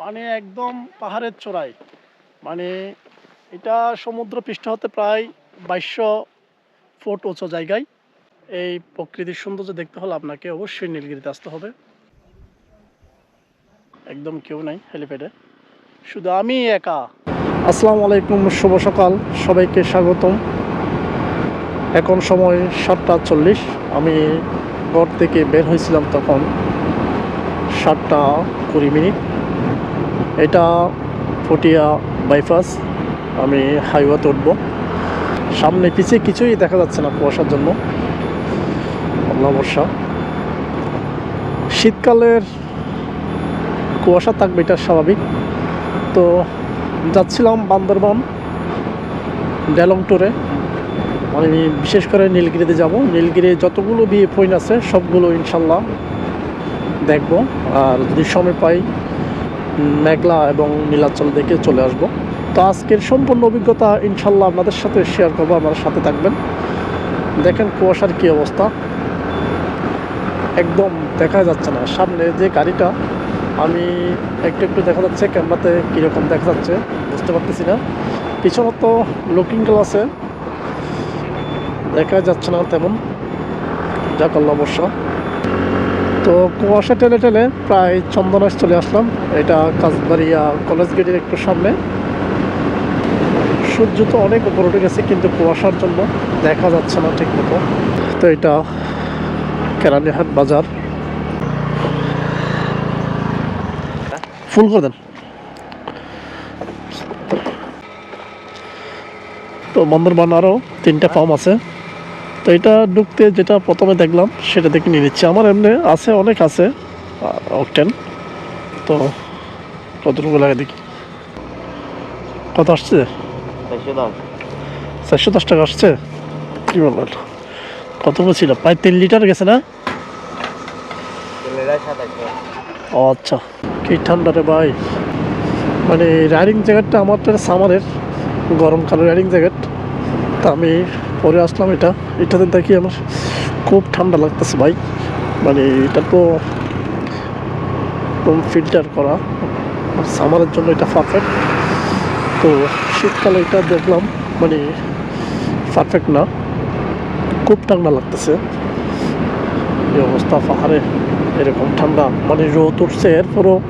মানে একদম পাহাড়ের চূড়ায়। মানে এটা সমুদ্র পৃষ্ঠ হতে প্রায় বাইশশো ফুট উঁচু জায়গায়। এই প্রকৃতির সৌন্দর্য দেখতে হলে আপনাকে অবশ্যই নীলগিরিতে আসতে হবে। একদম কেউ নাই হেলিপ্যাডে। শুধু আমি একা। আসসালামু আলাইকুম, শুভ সকাল। সবাইকে স্বাগতম। এখন সময় সাতটা চল্লিশ। আমি ঘর থেকে বের হয়েছিলাম তখন। সাতটা কুড়ি মিনিট। এটা ফটিয়া বাইপাস, আমি হাইওয়েতে উঠবো সামনে পিছিয়ে কিছুই দেখা যাচ্ছে না কুয়াশার জন্য। আল্লাহ শীতকালের কুয়াশা থাকবে, এটা স্বাভাবিক। তো যাচ্ছিলাম বান্দরবান ডেলং ট্যুরে। আমি বিশেষ করে নীলগিরিতে যাব। নীলগিরি যতগুলো বিয়ে পয়েন্ট আছে, সবগুলো ইনশাল্লাহ দেখব। আর যদি সময় পাই, মেঘলা এবং নীলাচল দেখে চলে আসব। তো আজকের সম্পূর্ণ অভিজ্ঞতা ইনশাল্লাহ আপনাদের সাথে শেয়ার করব, আমার সাথে থাকবেন। দেখেন কুয়াশার কী অবস্থা। একদম দেখা যাচ্ছে না। সামনে যে গাড়িটা, আমি একটু একটু দেখা যাচ্ছে, ক্যামেরাতে কীরকম দেখা যাচ্ছে বুঝতে পারতেছি না। পিছনে তো লুকিং গ্লাসে দেখা যাচ্ছে না তেমন। যা আল্লাহ বর্ষা তো কুয়াশা টেলে টেলে প্রায় চন্দনাশ চলে আসলাম। এটা কাজবাড়িয়া কলেজ গেটের একটু সামনে। সূর্য তো অনেক উপর উঠে গেছে, কিন্তু কুয়াশার জন্য দেখা যাচ্ছে না ঠিক মতো তো এটা কেরানীহাট বাজার। ফুল করে দেন। তো বন্দরবান আরও তিনটা ফার্ম আছে। তো এটা ঢুকতে যেটা প্রথমে দেখলাম সেটা দেখে নিয়ে নিচ্ছি। আমার এমনি আছে অনেক আছে অকটেন তো কতটুকু লাগে দেখি। কত আসছে? চারশো দশ। টাকা আসছে? কী বলবেন কতটুকু ছিল? প্রায় তিন লিটার গেছে না? ও আচ্ছা। কি ঠান্ডা রে ভাই। মানে রাইডিং জ্যাকেটটা আমার তো সামারের গরমকালের রাইডিং জ্যাকেট তা আমি পরে আসলাম এটা। এটাতে দেখি আমার খুব ঠান্ডা লাগতেছে ভাই। মানে এটা তো একদম ফিল্টার করা। সামারের জন্য এটা পারফেক্ট তো শীতকালে এটা দেখলাম মানে পারফেক্ট না। খুব ঠান্ডা লাগতেছে। এই অবস্থা, পাহাড়ে এরকম ঠান্ডা। মানে রোদ উঠছে, এরপরও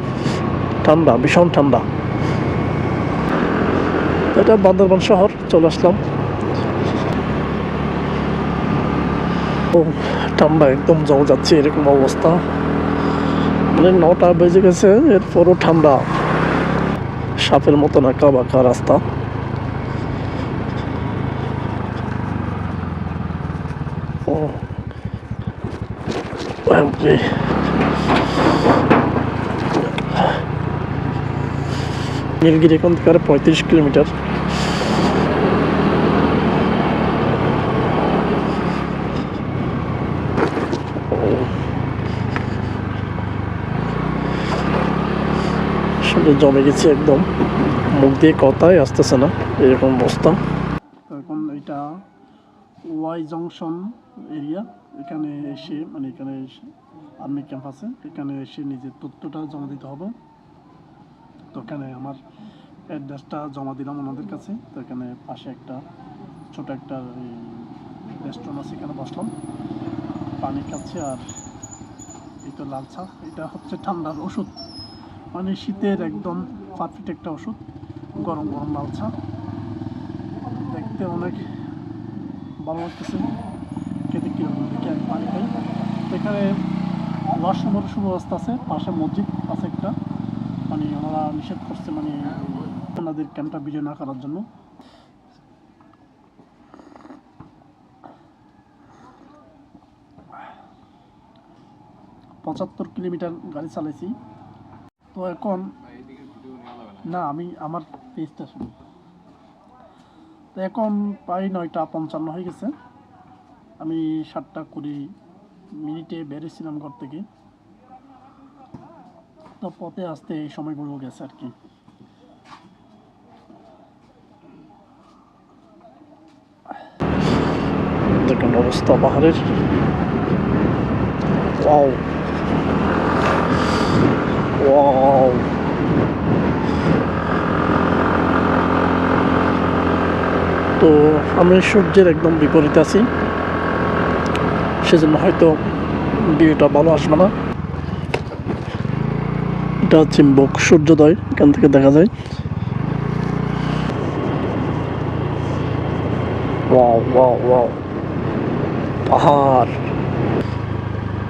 ঠান্ডা, ভীষণ ঠান্ডা। এটা বান্দরবান শহর, চলে আসলাম। ও ঠান্ডা একদম জমে যাচ্ছে এরকম অবস্থা। মানে নটা বেজে গেছে, এরপরও ঠান্ডা সাপের মতো নাকা বাঁকা রাস্তা। ও। নীলগিরি এখান থেকে পঁয়ত্রিশ কিলোমিটার। জমে গেছে একদম, মুখ দিয়ে কথাই আসতেছে না, এরকম অবস্থা। এখন এটা ওয়াই জংশন এরিয়া, এখানে এসে মানে এখানে এসে আর্মি ক্যাম্প আছে, এখানে এসে নিজের তথ্যটা জমা দিতে হবে। তো এখানে আমার অ্যাড্রেসটা জমা দিলাম ওনাদের কাছে, তো এখানে পাশে একটা ছোট একটা রেস্টুরেন্ট আছে, এখানে বসলাম। পানি খাচ্ছে আর এই তো লাল চা, এটা হচ্ছে ঠান্ডার ওষুধ। মানে শীতের একদম পারফেক্ট একটা ওষুধ, গরম গরম লাল চা দেখতে অনেক ভালো লাগতেছে। খেতে কীরকম দেখি আমি পানি খাই। এখানে ওয়াশরুমের সুব্যবস্থা আছে, পাশে মসজিদ আছে একটা। মানে ওনারা নিষেধ করছে মানে ওনাদের ক্যাম্পটা বিজয় না করার জন্য। পঁচাত্তর কিলোমিটার গাড়ি চালাইছি। তো এখন না, আমি আমার পেজটা শুনি। তো এখন প্রায় নয়টা পঞ্চান্ন হয়ে গেছে। আমি সাতটা কুড়ি মিনিটে বেরিয়েছিলাম ঘর থেকে। তো পথে আসতে এই সময়গুলো গেছে আর কি। দেখুন, অবস্থা পাহাড়ের। ওয়াও। ওয়াও তো আমি সূর্যের একদম বিপরীতে আছি। সেজন্য হয়তো ভিউটা ভালো আসবে না। এটা হচ্ছে সূর্যোদয়, এখান থেকে দেখা যায়। পাহাড়।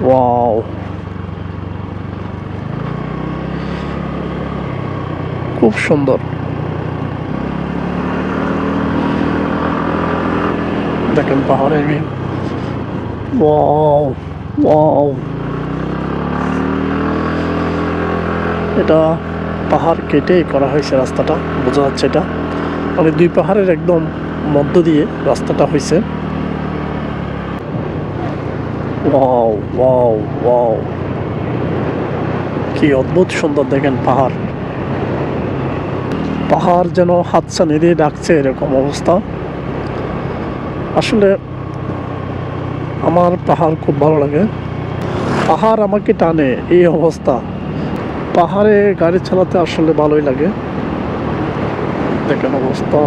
ওয়াও খুব সুন্দর। দেখেন পাহাড়ের ভিউ ওয়াও ওয়াও এটা পাহাড় কেটেই করা হয়েছে রাস্তাটা বোঝা যাচ্ছে এটা। মানে দুই পাহাড়ের একদম মধ্য দিয়ে রাস্তাটা হয়েছে। ওয়াও ওয়াও ওয়াও কি অদ্ভুত সুন্দর দেখেন পাহাড়। পাহাড় যেন হাতছানি দিয়ে ডাকছে এরকম অবস্থা। আসলে আমার পাহাড় খুব ভালো লাগে। পাহাড় আমাকে টানে এই অবস্থা। পাহাড়ে গাড়ি চালাতে আসলে ভালোই লাগে। দেখেন অবস্থা।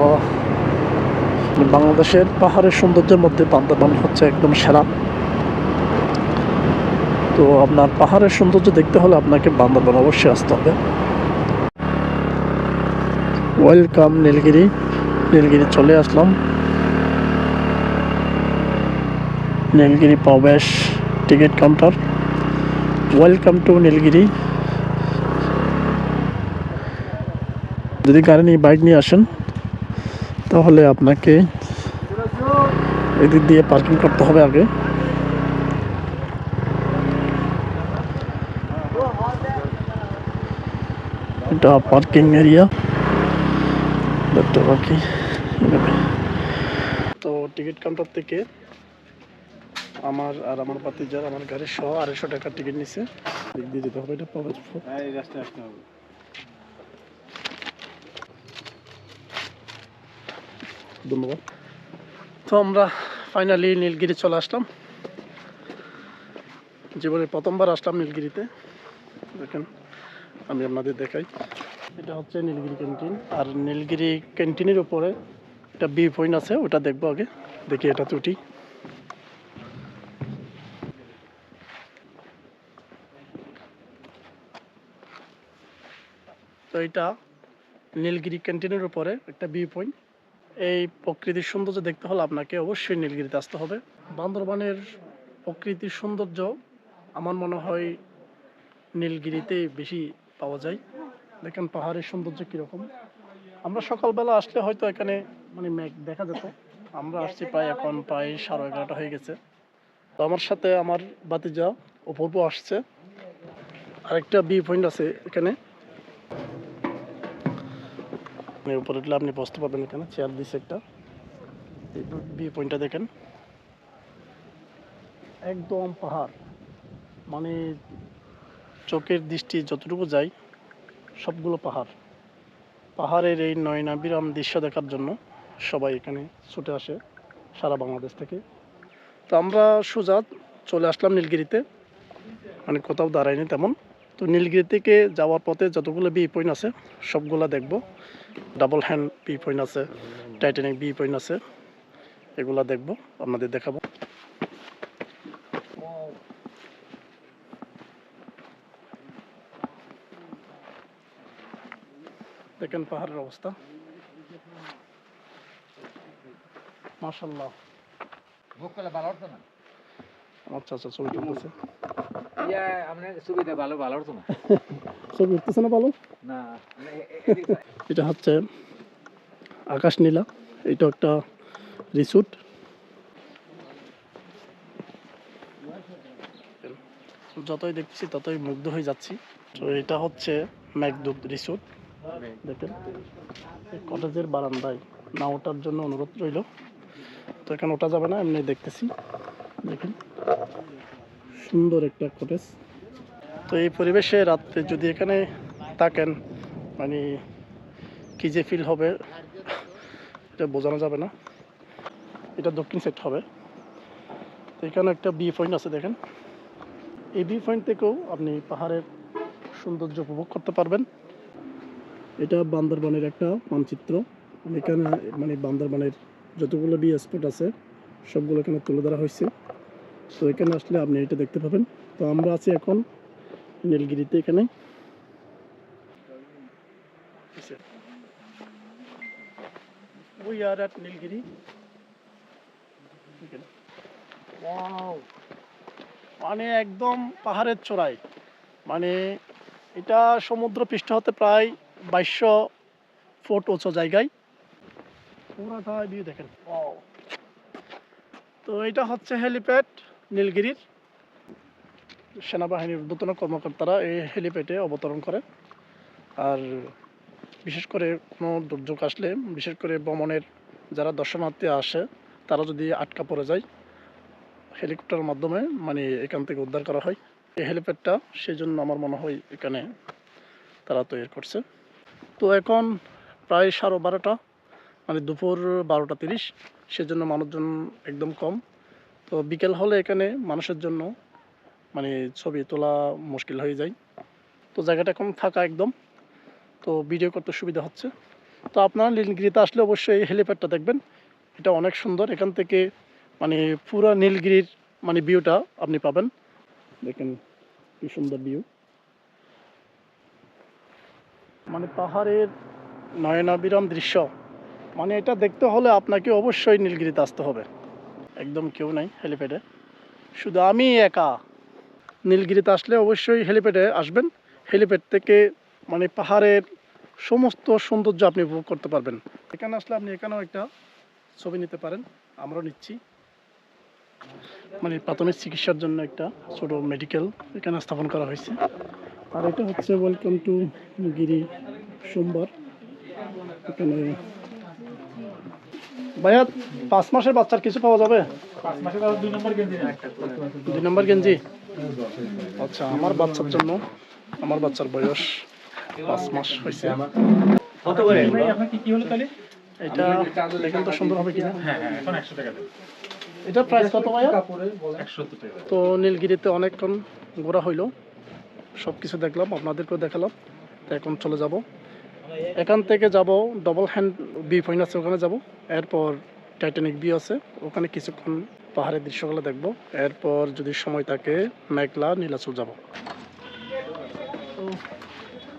বাংলাদেশের পাহাড়ের সৌন্দর্যের মধ্যে বান্দরবান হচ্ছে একদম সেরা। তো আপনার পাহাড়ের সৌন্দর্য দেখতে হলে আপনাকে বান্দরবান অবশ্যই আসতে হবে। ওয়েলকাম নীলগিরি নীলগিরি চলে আসলাম। নীলগিরি প্রবেশ ticket counter welcome to Nilgiri যদি গাড়ি নিয়ে বাইক নিয়ে আসেন, তাহলে আপনাকে এদিক দিয়ে পার্কিং করতে হবে আগে। এটা পার্কিং এরিয়া দেখতে পাচ্ছি তো টিকিট কাউন্টার থেকে আমার আর আমার বাতিজার আমার গাড়ির সহ আড়াইশো টাকার টিকিট নিছে। দিক দিয়ে যেতে হবে এটা রাস্তায় আসতে হবে। ধন্যবাদ। তো আমরা ফাইনালি নীলগিরি চলে আসলাম। জীবনে প্রথমবার আসলাম নীলগিরিতে। দেখেন। আমি আপনাদের দেখাই। এটা হচ্ছে নীলগিরি ক্যান্টিন। আর নীলগিরি ক্যান্টিনের উপরে একটা বি পয়েন্ট আছে, ওটা দেখব আগে। দেখি এটা ত্রুটি। তো এটা নীলগিরি ক্যান্টিনের উপরে একটা বি পয়েন্ট এই প্রকৃতির সৌন্দর্য দেখতে হলে আপনাকে অবশ্যই নীলগিরিতে আসতে হবে। বান্দরবানের প্রকৃতির সৌন্দর্য আমার মনে হয় নীলগিরিতে বেশি পাওয়া যায়। দেখেন পাহাড়ের সৌন্দর্য কীরকম। আমরা সকালবেলা আসলে হয়তো এখানে মানে মেঘ দেখা যেত। আমরা আসছি প্রায় এখন প্রায় সাড়ে এগারোটা হয়ে গেছে। তো আমার সাথে আমার বাতিজা অপূর্ব আসছে। আরেকটা বি পয়েন্ট আছে এখানে। আপনি উপরে উঠলে আপনি বসতে পারবেন এখানে চেয়ার দিচ্ছে একটা। ভিউ পয়েন্টটা দেখেন। একদম পাহাড়। মানে চোখের দৃষ্টি যতটুকু যায়, সবগুলো পাহাড়। পাহাড়ের এই নয়নাবিরাম দৃশ্য দেখার জন্য সবাই এখানে ছুটে আসে সারা বাংলাদেশ থেকে। তো আমরা সোজা চলে আসলাম নীলগিরিতে। মানে কোথাও দাঁড়াইনি তেমন। তো নীলগিরি থেকে যাওয়ার পথে যতগুলো বি পয়েন্ট আছে, সবগুলো দেখব। ডাবল হ্যান্ড বি পয়েন্ট আছে টাইটানিক বি পয়েন্ট আছে, এগুলো দেখব, আপনাদের দেখাবো। দেখেন পাহাড়ের অবস্থা। মাশাল্লাহ আমার চাচা ছবি তুলতেছে। ইয়া ছবি উঠতেছে না ভালো? এটা হচ্ছে আকাশ নীলা। এটা একটা রিসোর্ট। যতই দেখছি ততই মুগ্ধ হয়ে যাচ্ছি। তো এটা হচ্ছে ম্যাকদুক রিসোর্ট। দেখেন, এই কটেজের বারান্দায় না ওঠার জন্য অনুরোধ রইল। তো এখানে ওটা যাবে না, এমনি দেখতেছি। দেখেন, সুন্দর একটা কটেজ তো এই পরিবেশে রাত্রে যদি এখানে থাকেন মানে কি যে ফিল হবে, এটা বোঝানো যাবে না। এটা দক্ষিণ সাইড হবে। তো এখানে একটা বি পয়েন্ট আছে, দেখেন। এই বি পয়েন্ট থেকেও আপনি পাহাড়ের সৌন্দর্য উপভোগ করতে পারবেন। এটা বান্দরবানের একটা মানচিত্র। এখানে মানে বান্দরবানের যতগুলো বি স্পট আছে, সবগুলো এখানে তুলে ধরা হয়েছে। তো এখানে আসলে আপনি এটা দেখতে পাবেন। তো আমরা আছি এখন নীলগিরিতে এখানে! মানে একদম পাহাড়ের চূড়ায়। মানে এটা সমুদ্র পৃষ্ঠ হতে প্রায় বাইশশো ফুট উঁচু জায়গায়। পুরাটা ভিউ দেখেন। তো এটা হচ্ছে হেলিপ্যাড নীলগিরির। সেনাবাহিনীর ঊর্ধ্বতন কর্মকর্তারা এই হেলিপ্যাডে অবতরণ করে আর বিশেষ করে কোনো দুর্যোগ আসলে বিশেষ করে ভ্রমণের যারা দর্শনার্থী আসে তারা যদি আটকা পড়ে যায় হেলিকপ্টারের মাধ্যমে মানে এখান থেকে উদ্ধার করা হয়। এই হেলিপ্যাডটা সেই জন্য আমার মনে হয় এখানে তারা তৈরি করছে। তো এখন প্রায় সাড়ে বারোটা মানে দুপুর বারোটা তিরিশ। সেজন্য মানুষজন একদম কম। তো বিকেল হলে এখানে মানুষের জন্য মানে ছবি তোলা মুশকিল হয়ে যায়। তো জায়গাটা এখন ফাঁকা একদম। তো ভিডিও করতে সুবিধা হচ্ছে। তো আপনারা নীলগিরিতে আসলে অবশ্যই হেলিপ্যাডটা দেখবেন। এটা অনেক সুন্দর। এখান থেকে মানে পুরো নীলগিরির মানে ভিউটা আপনি পাবেন। দেখেন কি সুন্দর ভিউ। মানে পাহাড়ের নয়নাবিরাম দৃশ্য। মানে এটা দেখতে হলে আপনাকে অবশ্যই নীলগিরিতে আসতে হবে। একদম কেউ নাই হেলিপ্যাডে। শুধু আমি একা। নীলগিরিতে আসলে অবশ্যই হেলিপ্যাডে আসবেন। হেলিপ্যাড থেকে মানে পাহাড়ের সমস্ত সৌন্দর্য আপনি উপভোগ করতে পারবেন। এখানে আসলে আপনি এখানেও একটা ছবি নিতে পারেন। আমরাও নিচ্ছি। মানে প্রাথমিক চিকিৎসার জন্য একটা ছোট মেডিকেল এখানে স্থাপন করা হয়েছে। আর এটা হচ্ছে ওয়েলকাম টু গিরি সোমবার। এখানে ভাইয়া পাঁচ মাসের বাচ্চার কিছু পাওয়া যাবে? দুই নম্বর গেঞ্জি আচ্ছা আমার বাচ্চার জন্য আমার বাচ্চার বয়স পাঁচ মাস হয়েছে। কত করে? কি কি হলো তাহলে? এটা দেখেন তো সুন্দর হবে কিনা। হ্যাঁ হ্যাঁ এখন টাকা এটা প্রাইস কত ভাইয়া? তো নীলগিরিতে অনেকক্ষণ ঘোরা হইল। সব কিছু দেখলাম, আপনাদেরকেও দেখালাম। তো এখন চলে যাব। এখান থেকে যাব ডবল হ্যান্ড বি পয়েন্ট আছে, ওখানে যাব। এরপর টাইটানিক বি আছে, ওখানে কিছুক্ষণ পাহাড়ের দৃশ্যগুলো দেখব। এরপর যদি সময় থাকে, মেঘলা নীলাচল যাব।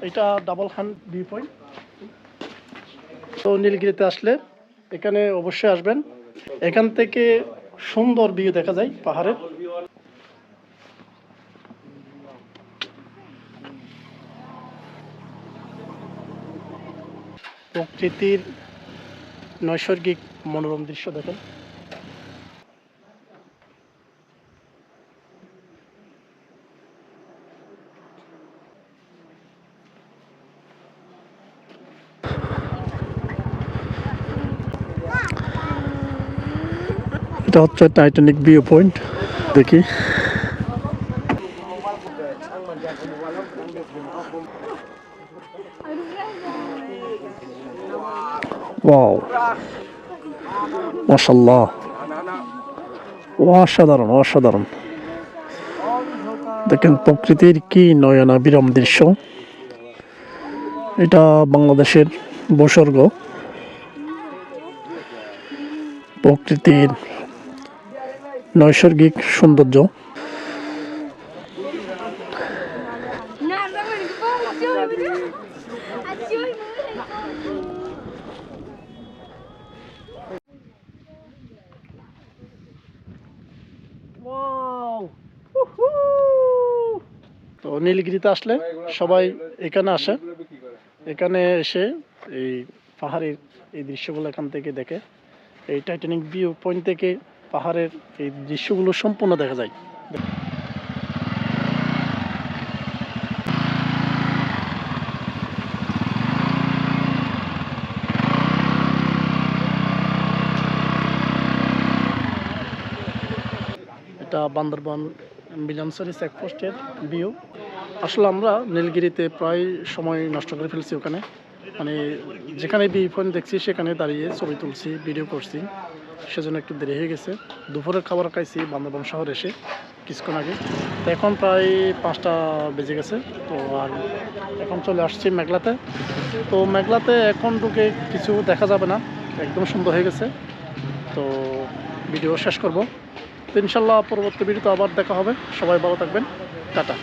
এটা ডাবল হ্যান্ড বি পয়েন্ট তো নীলগিরিতে আসলে এখানে অবশ্যই আসবেন। এখান থেকে সুন্দর ভিউ দেখা যায় পাহাড়ের। প্রকৃতির নৈসর্গিক মনোরম দৃশ্য দেখেন। এটা হচ্ছে টাইটানিক ভিউ পয়েন্ট দেখি। ওয়াও। মাশাল্লাহ অসাধারণ অসাধারণ। দেখেন প্রকৃতির কি নয়না নয়নাবিরম দৃশ্য এটা বাংলাদেশের বসর্গ প্রকৃতির নৈসর্গিক সৌন্দর্য। নীলগিরিতে আসলে সবাই এখানে আসে। এখানে এসে এই পাহাড়ের এই দৃশ্যগুলো এখান থেকে দেখে, এই টাইটানিক ভিউ পয়েন্ট থেকে পাহাড়ের এই দৃশ্যগুলো সম্পূর্ণ দেখা যায়। এটা বান্দরবান মিলনসরি চেকপোস্টের ভিউ আসলে আমরা নীলগিরিতে প্রায় সময় নষ্ট করে ফেলছি ওখানে। মানে যেখানে বি ফোন দেখছি, সেখানে দাঁড়িয়ে ছবি তুলছি, ভিডিও করছি। সেজন্য একটু দেরি হয়ে গেছে। দুপুরের খাবার খাইছি বান্দরবান শহর এসে কিছুক্ষণ আগে। তো এখন প্রায় পাঁচটা বেজে গেছে। তো আর এখন চলে আসছি মেঘলাতে। তো মেঘলাতে এখন ঢুকে কিছু দেখা যাবে না। একদম সুন্দর হয়ে গেছে। তো ভিডিও শেষ করব। তো ইনশাল্লাহ পরবর্তী ভিডিওতে আবার দেখা হবে। সবাই ভালো থাকবেন। টাটা।